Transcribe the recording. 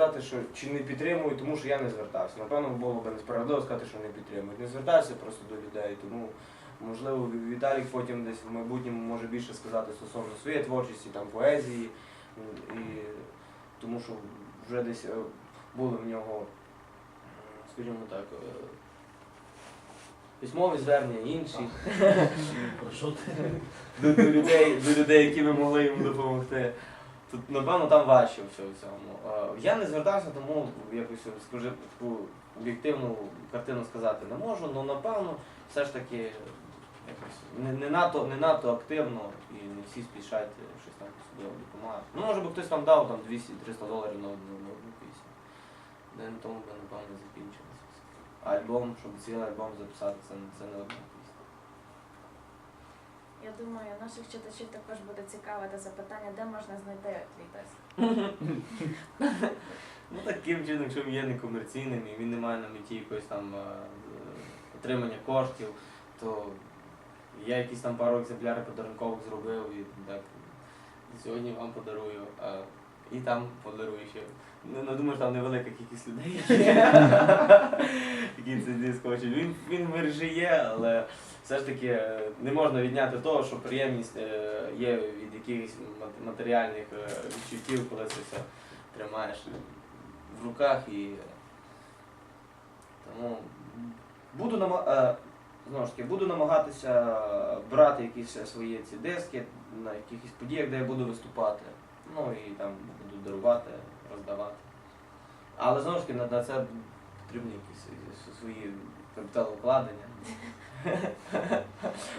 сказати, що чи не підтримую, тому що я не звертався. Напевно, було б несправедливо сказати, що не підтримують. Не звертався просто до людей, тому можливо Віталік потім десь в майбутньому може більше сказати стосовно своєї творчості, там поезії. І тому що вже десь е, були в нього, скажімо так, е, письмові звернення інші до, людей, до людей, які би могли йому допомогти. Тут, напевно, там важче все в цьому. Е, Я не звертався, тому якось скажи, таку об'єктивну картину сказати не можу, але напевно все ж таки якось не, не, надто, не надто активно і не всі спішать е, щось там особливо допомагати. Ну, може би хтось там дав там 200-300 доларів на одну, одну пісню. Де на тому би, напевно, закінчилося. альбом, щоб цілий альбом записати, це, це не пісня. Я думаю, наших читачів також буде цікаве те запитання, де можна знайти твій диск. Ну таким чином, якщо він є некомерційним і він не має на меті якогось там е, отримання коштів, то я якісь там пару екземплярів подарункових зробив і так сьогодні вам подарую, а і там подарую ще. Ну, ну думаю, що там невелика кількість людей, які цей диск хочуть. Він, він в мережі є, але все ж таки е, не можна відняти того, що приємність е, є від якихось матеріальних е, відчуттів, коли це все тримаєш в руках і тому буду знову ж таки, буду намагатися брати якісь свої ці диски на якихось подіях, де я буду виступати. Ну і там буду дарувати, роздавати. Але знову ж таки на це потрібні якісь свої капіталовкладення. ハハハハ。